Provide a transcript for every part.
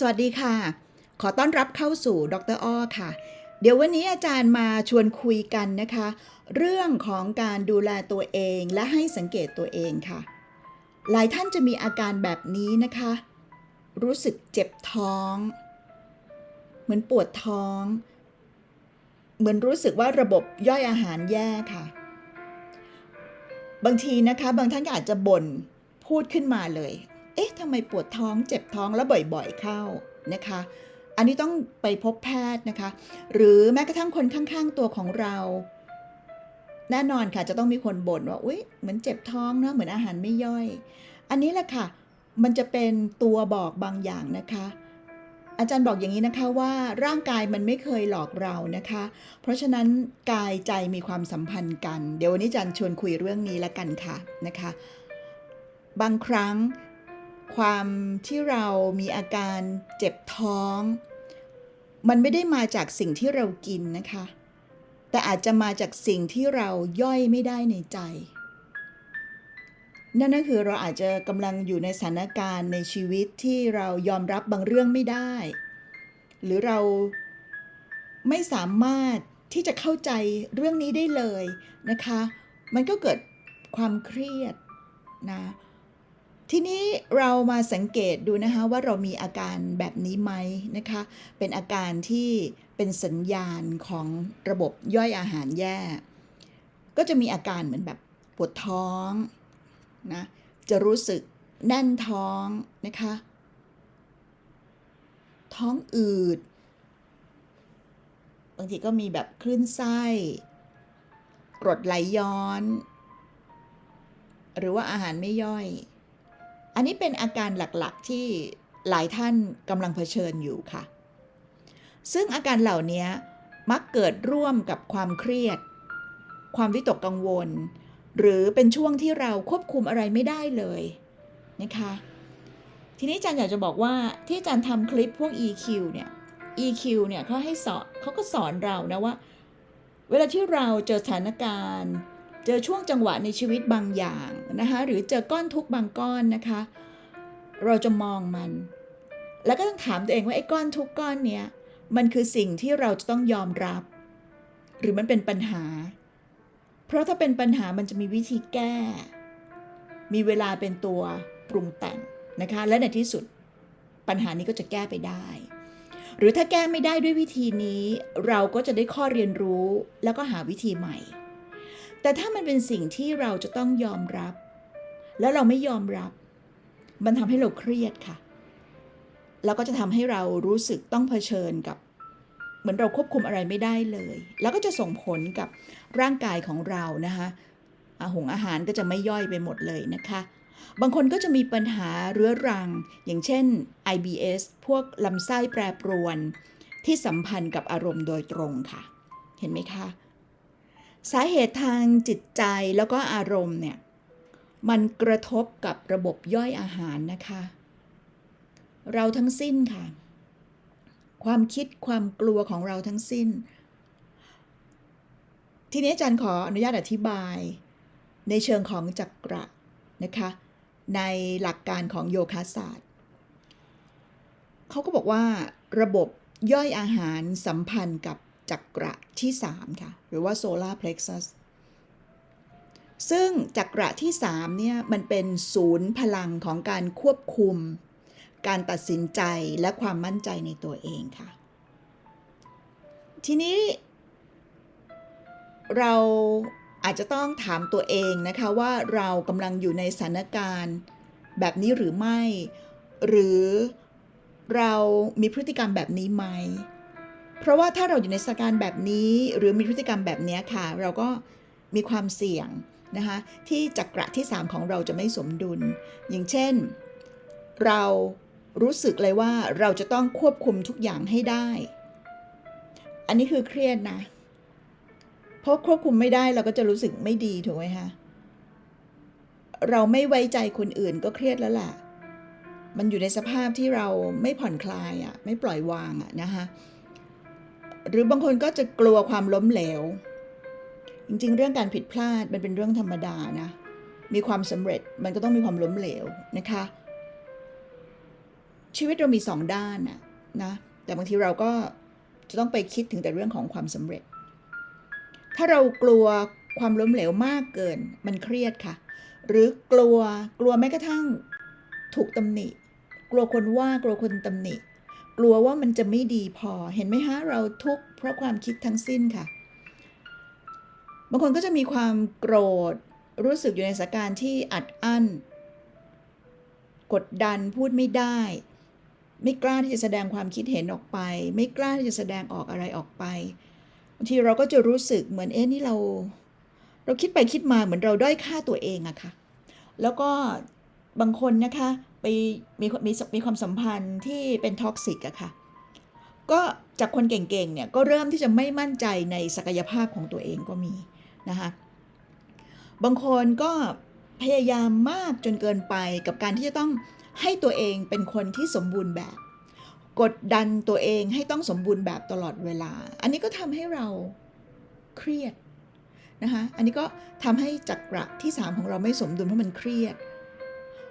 สวัสดีค่ะ ขอต้อนรับเข้าสู่ดรอ้อค่ะ เดี๋ยววันนี้อาจารย์มาชวนคุยกันนะคะ เรื่องของการดูแลตัวเองและให้สังเกตตัวเองค่ะ หลายท่านจะมีอาการแบบนี้นะคะ รู้สึกเจ็บท้อง เหมือนปวดท้อง เหมือนรู้สึกว่าระบบย่อยอาหารแย่ค่ะ บางทีนะคะ บางท่านอาจจะบ่นพูดขึ้นมาเลย เอ๊ะทำไมปวดท้องเจ็บท้องแล้วบ่อยๆเข้านะคะ อันนี้ต้องไปพบแพทย์นะคะ หรือแม้กระทั่งคนข้างๆตัวของเรา แน่นอนค่ะจะต้องมีคนบ่นว่าอุ๊ยเหมือนเจ็บท้องเนาะเหมือนอาหารไม่ย่อย อันนี้แหละค่ะ มันจะเป็นตัวบอกบางอย่างนะคะอาจารย์บอกอย่างนี้นะคะว่าร่างกายมันไม่เคยหลอกเรานะคะ เพราะฉะนั้นกายใจมีความสัมพันธ์กัน เดี๋ยววันนี้อาจารย์ชวนคุยเรื่องนี้ละกันค่ะนะคะ บางครั้ง ความที่เรามีอาการเจ็บท้อง มันไม่ได้มาจากสิ่งที่เรากินนะคะ แต่อาจจะมาจากสิ่งที่เราย่อยไม่ได้ในใจ นั่นก็คือเราอาจจะกำลังอยู่ในสถานการณ์ในชีวิตที่เรายอมรับบางเรื่องไม่ได้ หรือเราไม่สามารถที่จะเข้าใจเรื่องนี้ได้เลยนะคะ มันก็เกิดความเครียดนะ ทีนี้เรามาสังเกตดูนะคะว่าเรามีอาการแบบนี้ไหมนะคะ เป็นอาการที่เป็นสัญญาณของระบบย่อยอาหารแย่ ก็จะมีอาการเหมือนแบบปวดท้องนะจะรู้สึกแน่นท้องนะคะ ท้องอืด บางทีก็มีแบบคลื่นไส้ กรดไหลย้อน หรือว่าอาหารไม่ย่อย อันนี้เป็นอาการหลักๆที่หลายท่านกำลังเผชิญอยู่ค่ะ ซึ่งอาการเหล่านี้มักเกิดร่วมกับความเครียด ความวิตกกังวล หรือเป็นช่วงที่เราควบคุมอะไรไม่ได้เลยนะคะ ทีนี้จารย์อยากจะบอกว่าที่จารย์ทำคลิปพวก EQ เนี่ย EQ เนี่ยเขาให้สอนเขาก็สอนเรานะว่า เวลาที่เราเจอสถานการณ์ เจอช่วงจังหวะในชีวิตบางอย่างนะคะหรือเจอก้อนทุกบางก้อนนะคะ เราจะมองมัน แล้วก็ต้องถามตัวเองว่าไอ้ก้อนทุกก้อนเนี้ยมันคือสิ่งที่เราจะต้องยอมรับ หรือมันเป็นปัญหา เพราะถ้าเป็นปัญหามันจะมีวิธีแก้ มีเวลาเป็นตัวปรุงแต่งนะคะและในที่สุดปัญหานี้ก็จะแก้ไปได้ หรือถ้าแก้ไม่ได้ด้วยวิธีนี้ เราก็จะได้ข้อเรียนรู้แล้วก็หาวิธีใหม่ แต่ถ้ามันเป็นสิ่งที่เราจะต้องยอมรับ แล้วเราไม่ยอมรับ มันทำให้เราเครียดค่ะ แล้วก็จะทำให้เรารู้สึกต้องเผชิญกับ เหมือนเราควบคุมอะไรไม่ได้เลย แล้วก็จะส่งผลกับร่างกายของเรานะคะอาหงอาหารก็จะไม่ย่อยไปหมดเลยนะคะ บางคนก็จะมีปัญหาเรื้อรัง อย่างเช่น IBS พวกลำไส้แปรปรวน ที่สัมพันธ์กับอารมณ์โดยตรงค่ะ เห็นไหมคะ สาเหตุทางจิตใจแล้วก็อารมณ์เนี่ย มันกระทบกับระบบย่อยอาหารนะคะ เราทั้งสิ้นค่ะ ความคิดความกลัวของเราทั้งสิ้น ทีนี้อาจารย์ขออนุญาตอธิบาย ในเชิงของจักระนะคะ ในหลักการของโยคะศาสตร์เขาก็บอกว่าระบบย่อยอาหารสัมพันธ์กับ จักระที่ 3 ค่ะ หรือว่า solar plexus ซึ่งจักระที่ 3 เนี่ย มันเป็นศูนย์พลังของการควบคุม การตัดสินใจและความมั่นใจในตัวเองค่ะ ทีนี้เราอาจจะต้องถามตัวเองนะคะว่าเรากำลังอยู่ในสถานการณ์แบบนี้หรือไม่ หรือเรามีพฤติกรรมแบบนี้ไหม เพราะว่าถ้าเราอยู่ในสถานการณ์แบบนี้ หรือมีพฤติกรรมแบบนี้ค่ะ เราก็มีความเสี่ยงนะคะที่จักระที่ 3 ของเราจะไม่สมดุล อย่างเช่น เรารู้สึกเลยว่าเราจะต้องควบคุมทุกอย่างให้ได้ อันนี้คือเครียดนะ เพราะควบคุมไม่ได้เราก็จะรู้สึกไม่ดีถูกไหมคะเราไม่ไว้ใจคนอื่นก็เครียดแล้วล่ะ มันอยู่ในสภาพที่เราไม่ผ่อนคลายอะ่ะไม่ปล่อยวางอะ่ะนะคะ หรือบางคนก็จะกลัวความล้มเหลว จริงๆ เรื่องการผิดพลาดมันเป็นเรื่องธรรมดานะ มีความสำเร็จมันก็ต้องมีความล้มเหลวนะคะ ชีวิตเรามีสองด้านนะนะ แต่บางทีเราก็จะต้องไปคิดถึงแต่เรื่องของความสำเร็จ ถ้าเรากลัวความล้มเหลวมากเกิน มันเครียดค่ะ หรือกลัวกลัวแม้กระทั่งถูกตำหนิ กลัวคนว่ากลัวคนตำหนิ กลัวว่ามันจะไม่ดีพอเห็นไหมฮะเราทุกข์เพราะความคิดทั้งสิ้นค่ะ บางคนก็จะมีความโกรธรู้สึกอยู่ในสถานการณ์ที่อัดอั้น กดดันพูดไม่ได้ ไม่กล้าที่จะแสดงความคิดเห็นออกไป ไม่กล้าที่จะแสดงออกอะไรออกไปบางทีเราก็จะรู้สึกเหมือนเอ๊ะนี่เรา เราคิดไปคิดมาเหมือนเราด้อยค่าตัวเองอะค่ะ แล้วก็บางคนนะคะ ไปมีมีมีความสัมพันธ์ที่เป็นท็อกซิกอะค่ะ ก็จากคนเก่งๆเนี่ยก็เริ่มที่จะไม่มั่นใจในศักยภาพของตัวเองก็มีนะคะบางคนก็พยายามมากจนเกินไปกับการที่จะต้องให้ตัวเองเป็นคนที่สมบูรณ์แบบ กดดันตัวเองให้ต้องสมบูรณ์แบบตลอดเวลา อันนี้ก็ทำให้เราเครียดนะคะ อันนี้ก็ทำให้จักระที่ 3 ของเราไม่สมดุลเพราะมันเครียด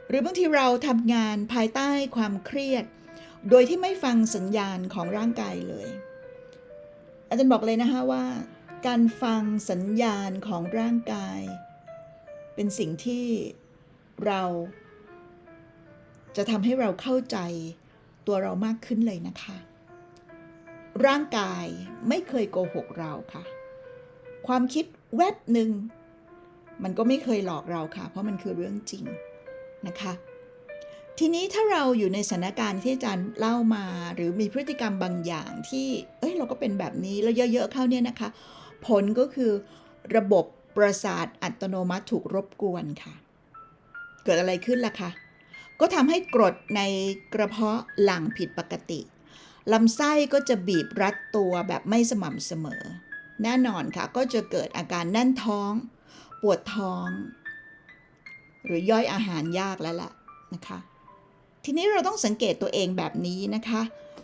หรือบางทีเราทำงานภายใต้ความเครียด โดยที่ไม่ฟังสัญญาณของร่างกายเลย อาจารย์บอกเลยนะคะว่า การฟังสัญญาณของร่างกาย เป็นสิ่งที่เราจะทำให้เราเข้าใจตัวเรามากขึ้นเลยนะคะ ร่างกายไม่เคยโกหกเราค่ะ ความคิดแวบหนึ่ง มันก็ไม่เคยหลอกเราค่ะ เพราะมันคือเรื่องจริง นะคะ ทีนี้ถ้าเราอยู่ในสถานการณ์ที่อาจารย์เล่ามา หรือมีพฤติกรรมบางอย่างที่เอ้ยเราก็เป็นแบบนี้แล้วเยอะๆเข้าเนี่ยนะคะ ผลก็คือระบบประสาทอัตโนมัติถูกรบกวนค่ะ เกิดอะไรขึ้นล่ะคะก็ทำให้กรดในกระเพาะหลั่งผิดปกติลำไส้ก็จะบีบรัดตัวแบบไม่สม่ำเสมอ แน่นอนค่ะ ก็จะเกิดอาการแน่นท้อง ปวดท้อง หรือย่อยอาหารยากแล้วล่ะนะคะ ทีนี้เราต้องสังเกตตัวเองแบบนี้นะคะ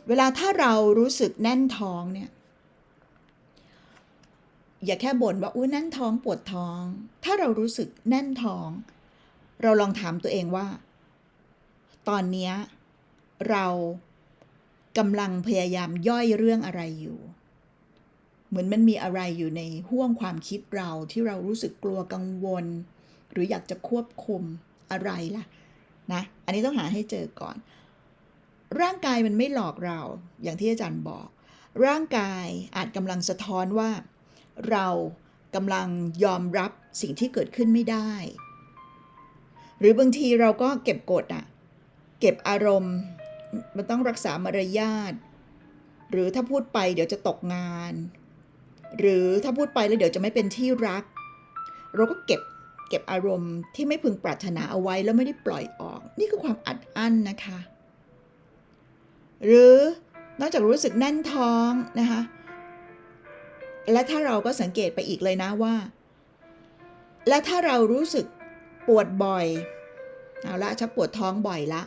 เวลาถ้าเรารู้สึกแน่นท้องเนี่ย อย่าแค่บ่นว่าอุ้ยแน่นท้องปวดท้อง ถ้าเรารู้สึกแน่นท้อง เราลองถามตัวเองว่า ตอนนี้เรากำลังพยายามย่อยเรื่องอะไรอยู่ เหมือนมันมีอะไรอยู่ในห่วงความคิดเราที่เรารู้สึกกลัวกังวล หรืออยากจะควบคุมอะไรล่ะนะอันนี้ต้องหาให้เจอก่อน ร่างกายมันไม่หลอกเราอย่างที่อาจารย์บอก ร่างกายอาจกำลังสะท้อนว่า เรากำลังยอมรับสิ่งที่เกิดขึ้นไม่ได้ หรือบางทีเราก็เก็บกดอะเก็บอารมณ์มันต้องรักษามารยาทหรือถ้าพูดไปเดี๋ยวจะตกงาน หรือถ้าพูดไปแล้วเดี๋ยวจะไม่เป็นที่รัก เราก็เก็บ ก็บอารมณ์ที่ไม่พึงปรารถนาเอาไว้แล้วไม่ได้ปล่อยออก นี่คือความอัดอั้นนะคะ หรือนอกจากรู้สึกแน่นท้องนะคะ และถ้าเราก็สังเกตไปอีกเลยนะว่า และถ้าเรารู้สึกปวดบ่อยเอาละชักปวดท้องบ่อยละ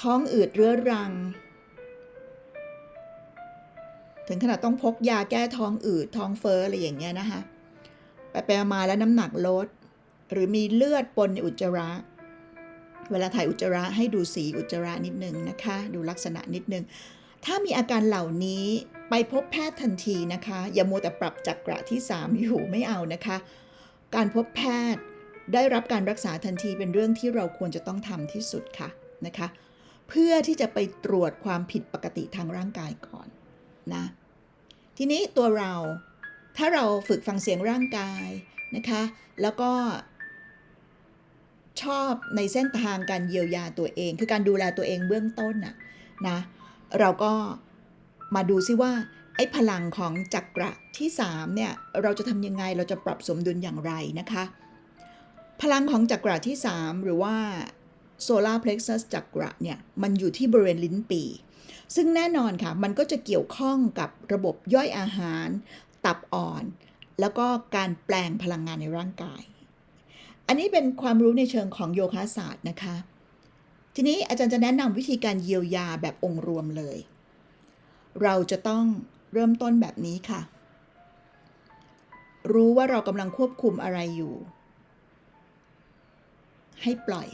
ท้องอืดเรื้อรัง ถึงขนาดต้องพกยาแก้ท้องอืดท้องเฟ้ออะไรอย่างเงี้ยนะคะไปไปมาแล้วน้ำหนักลด หรือมีเลือดปนในอุจจาระ เวลาถ่ายอุจจาระให้ดูสีอุจจาระนิดนึงนะคะ ดูลักษณะนิดนึง ถ้ามีอาการเหล่านี้ไปพบแพทย์ทันทีนะคะ อย่ามัวแต่ปรับจักระที่ 3 อยู่ไม่เอานะคะ การพบแพทย์ได้รับการรักษาทันทีเป็นเรื่องที่เราควรจะต้องทำที่สุดค่ะนะคะ เพื่อที่จะไปตรวจความผิดปกติทางร่างกายก่อนนะทีนี้ตัวเราถ้าเราฝึกฟังเสียงร่างกายนะคะ แล้วก็ ชอบในเส้นทางการเยียวยาตัวเอง คือการดูแลตัวเองเบื้องต้นน่ะนะเราก็มาดูซิว่าไอ้พลังของจักระที่3เนี่ยเราจะทำยังไงเราจะปรับสมดุลอย่างไรนะคะ พลังของจักระที่ 3 หรือว่า solar plexus จักระเนี่ยมันอยู่ที่บริเวณลิ้นปีซึ่งแน่นอนค่ะมันก็จะเกี่ยวข้องกับระบบย่อยอาหาร ตับอ่อน แล้วก็การแปลงพลังงานในร่างกาย อันนี้เป็นความรู้ในเชิงของโยคะศาสตร์นะคะ ทีนี้อาจารย์จะแนะนำวิธีการเยียวยาแบบองค์รวมเลย เราจะต้องเริ่มต้นแบบนี้ค่ะ รู้ว่าเรากำลังควบคุมอะไรอยู่ ให้ปล่อย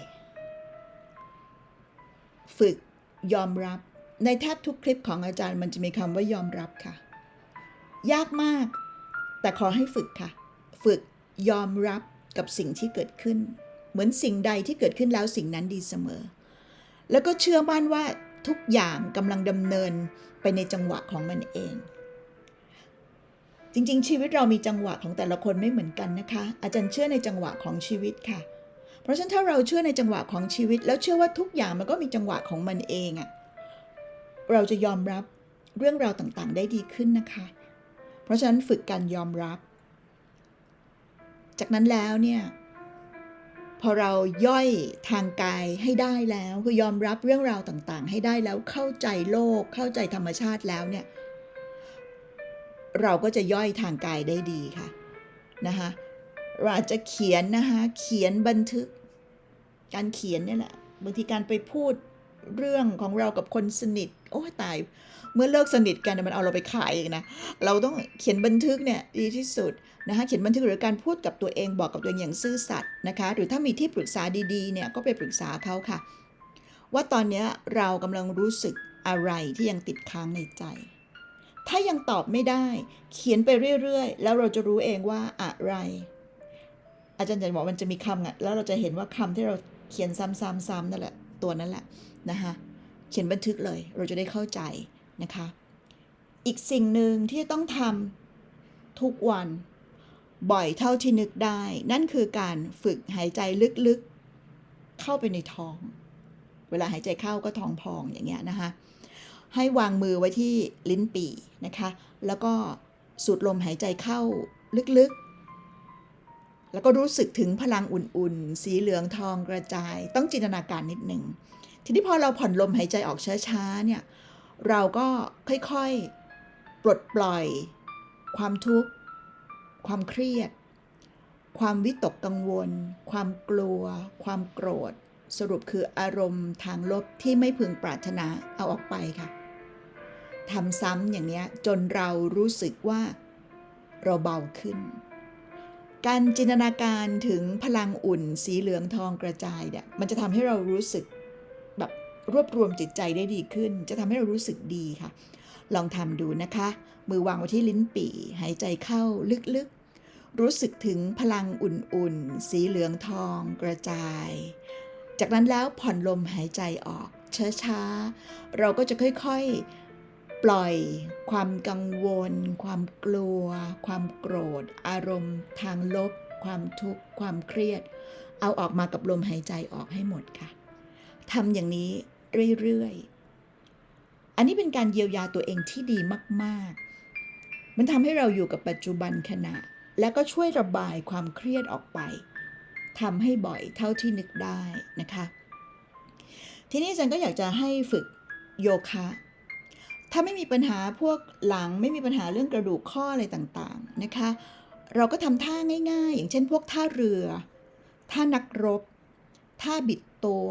ฝึกยอมรับ ในแทบทุกคลิปของอาจารย์มันจะมีคำว่ายอมรับค่ะ ยากมาก แต่ขอให้ฝึกค่ะ ฝึกยอมรับ กับสิ่งที่เกิดขึ้น เหมือนสิ่งใดที่เกิดขึ้นแล้วสิ่งนั้นดีเสมอ แล้วก็เชื่อมั่นว่าทุกอย่างกำลังดำเนินไปในจังหวะของมันเอง จริงๆ ชีวิตเรามีจังหวะของแต่ละคนไม่เหมือนกันนะคะ อาจารย์เชื่อในจังหวะของชีวิตค่ะ เพราะฉะนั้นถ้าเราเชื่อในจังหวะของชีวิต แล้วเชื่อว่าทุกอย่างมันก็มีจังหวะของมันเองอะเราจะยอมรับเรื่องราวต่างๆ ได้ดีขึ้นนะคะ เพราะฉะนั้นฝึกการยอมรับ จากนั้นแล้วเนี่ยพอเราย่อยทางกายให้ได้แล้วคือยอมรับเรื่องราวต่างๆ ให้ได้แล้วเข้าใจโลกเข้าใจธรรมชาติแล้วเนี่ยเราก็จะย่อยทางกายได้ดีค่ะนะคะเราอาจจะเขียนนะคะเขียนบันทึก การเขียนเนี่ยแหละบางทีการไปพูดเรื่องของเรากับคนสนิท อ้ตาย เมื่อเลิกสนิทกันมันเอาเราไปขายอีกนะ เราต้องเขียนบันทึกเนี่ยดีที่สุดนะคะเขียนบันทึกหรือการพูดกับตัวเองบอกกับตัวเองอย่างซื่อสัตย์นะคะหรือถ้ามีที่ปรึกษาดีๆเนี่ยก็ไปปรึกษาเขาค่ะ ว่าตอนนี้เรากำลังรู้สึกอะไรที่ยังติดค้างในใจ ถ้ายังตอบไม่ได้ เขียนไปเรื่อยๆ แล้วเราจะรู้เองว่าอะไร อาจารย์จะบอกมันจะมีคำอะแล้วเราจะเห็นว่าคำที่เราเขียนซ้ำๆๆนั่นแหละตัวนั้นแหละนะคะ เขียนบันทึกเลย เราจะได้เข้าใจนะคะ อีกสิ่งหนึ่งที่ต้องทำทุกวันบ่อยเท่าที่นึกได้ นั่นคือการฝึกหายใจลึกๆ เข้าไปในท้อง เวลาหายใจเข้าก็ท้องพองอย่างเงี้ยนะคะ ให้วางมือไว้ที่ลิ้นปี่นะคะ แล้วก็สูดลมหายใจเข้าลึกๆ แล้วก็รู้สึกถึงพลังอุ่นๆ สีเหลืองทองกระจาย ต้องจินตนาการนิดหนึ่ง ทีนี้พอเราผ่อนลมหายใจออกช้าๆเนี่ยเราก็ค่อยๆ ปลดปล่อย ความทุกข์ ความเครียด ความวิตกกังวล ความกลัว ความโกรธ สรุปคืออารมณ์ทางลบที่ไม่พึงปรารถนาเอาออกไปค่ะทำซ้ำอย่างนี้จนเรารู้สึกว่าเราเบาขึ้น การจินตนาการถึงพลังอุ่นสีเหลืองทองกระจายเนี่ยมันจะทำให้เรารู้สึก รวบรวมจิตใจได้ดีขึ้น จะทำให้เรารู้สึกดีค่ะ ลองทำดูนะคะ มือวางไว้ที่ลิ้นปี่ หายใจเข้าลึกๆ รู้สึกถึงพลังอุ่นๆ สีเหลืองทอง กระจาย จากนั้นแล้วผ่อนลมหายใจออกช้าๆ เราก็จะค่อยๆ ปล่อย ความกังวล ความกลัว ความโกรธ อารมณ์ ทางลบ ความทุกข์ ความเครียด เอาออกมากับลมหายใจออกให้หมดค่ะทำอย่างนี้ เรื่อยๆ อันนี้เป็นการเยียวยาตัวเองที่ดีมากๆ มันทำให้เราอยู่กับปัจจุบันขณะ และก็ช่วยระบายความเครียดออกไปทำให้บ่อยเท่าที่นึกได้นะคะ ทีนี้อาจันก็อยากจะให้ฝึกโยคะ ถ้าไม่มีปัญหาพวกหลังไม่มีปัญหาเรื่องกระดูกข้ออะไรต่างๆนะคะ เราก็ทำท่าง่าย ๆ อย่างเช่น พวกท่าเรือ ท่านักรบ ท่าบิดตัว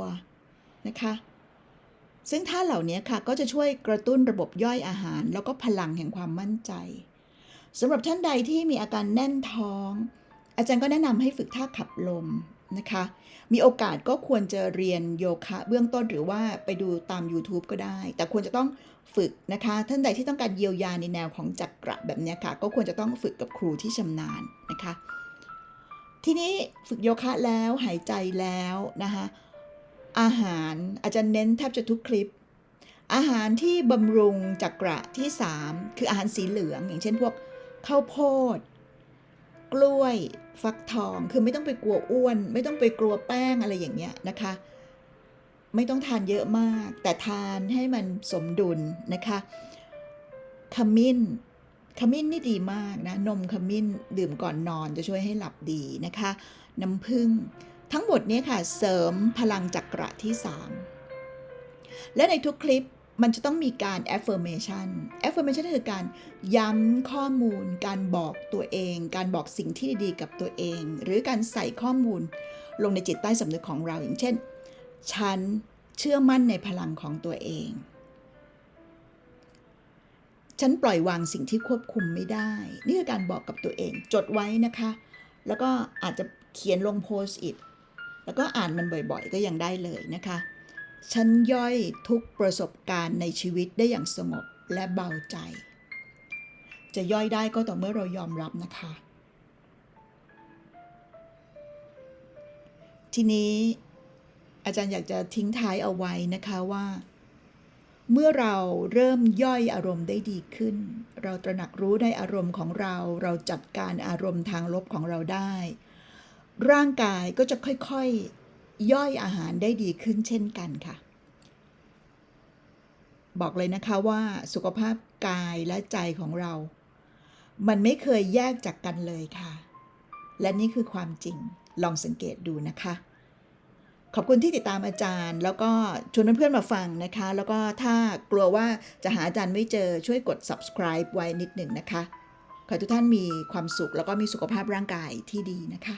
นะคะ ซึ่งท่าเหล่านี้ค่ะก็จะช่วยกระตุ้นระบบย่อยอาหาร แล้วก็พลังแห่งความมั่นใจสำหรับท่านใดที่มีอาการแน่นท้อง อาจารย์ก็แนะนำให้ฝึกท่าขับลมนะคะ มีโอกาสก็ควรจะเรียนโยคะ เบื้องต้นหรือว่าไปดูตาม YouTube ก็ได้ แต่ควรจะต้องฝึกนะคะ ท่านใดที่ต้องการเยียวยาในแนวของจักระแบบนี้ค่ะ ก็ควรจะต้องฝึกกับครูที่ชำนาญนะคะ ทีนี้ฝึกโยคะแล้วหายใจแล้วนะคะ อาหารอาจารย์เน้นแทบจะทุกคลิป อาหารที่บำรุงจักระที่ 3 คืออาหารสีเหลือง อย่างเช่นพวกข้าวโพด กล้วยฟักทองคือไม่ต้องไปกลัวอ้วน ไม่ต้องไปกลัวแป้งอะไรอย่างเงี้ยนะคะ ไม่ต้องทานเยอะมาก แต่ทานให้มันสมดุลนะคะขมิ้นขมิ้นนี่ดีมากนะ นมขมิ้นดื่มก่อนนอนจะช่วยให้หลับดีนะคะ น้ำผึ้ง ทั้งหมดนี้ค่ะเสริมพลังจักระที่ 3 และในทุกคลิปมันจะต้องมีการ affirmation affirmation คือการย้ำข้อมูล การบอกตัวเอง การบอกสิ่งที่ดีๆกับตัวเอง หรือการใส่ข้อมูลลงในจิตใต้สำนึกของเรา อย่างเช่น ฉันเชื่อมั่นในพลังของตัวเอง ฉันปล่อยวางสิ่งที่ควบคุมไม่ได้ นี่คือการบอกกับตัวเอง จดไว้นะคะ แล้วก็อาจจะเขียนลงโพสต์อิท แล้วก็อ่านมันบ่อยๆ ก็ยังได้เลยนะคะ ฉันย่อยทุกประสบการณ์ในชีวิตได้อย่างสงบและเบาใจ จะย่อยได้ก็ต่อเมื่อเรายอมรับนะคะ ทีนี้อาจารย์อยากจะทิ้งท้ายเอาไว้นะคะว่า เมื่อเราเริ่มย่อยอารมณ์ได้ดีขึ้น เราตระหนักรู้ในอารมณ์ของเรา เราจัดการอารมณ์ทางลบของเราได้ ร่างกายก็จะค่อยๆย่อยอาหารได้ดีขึ้นเช่นกันค่ะ บอกเลยนะคะว่าสุขภาพกายและใจของเรา มันไม่เคยแยกจากกันเลยค่ะ และนี่คือความจริงลองสังเกตดูนะคะ ขอบคุณที่ติดตามอาจารย์ แล้วก็ชวนเพื่อนๆมาฟังนะคะ แล้วก็ถ้ากลัวว่าจะหาอาจารย์ไม่เจอช่วยกด subscribe ไว้นิดหนึ่งนะคะขอทุกท่านมีความสุขแล้วก็มีสุขภาพร่างกายที่ดีนะคะ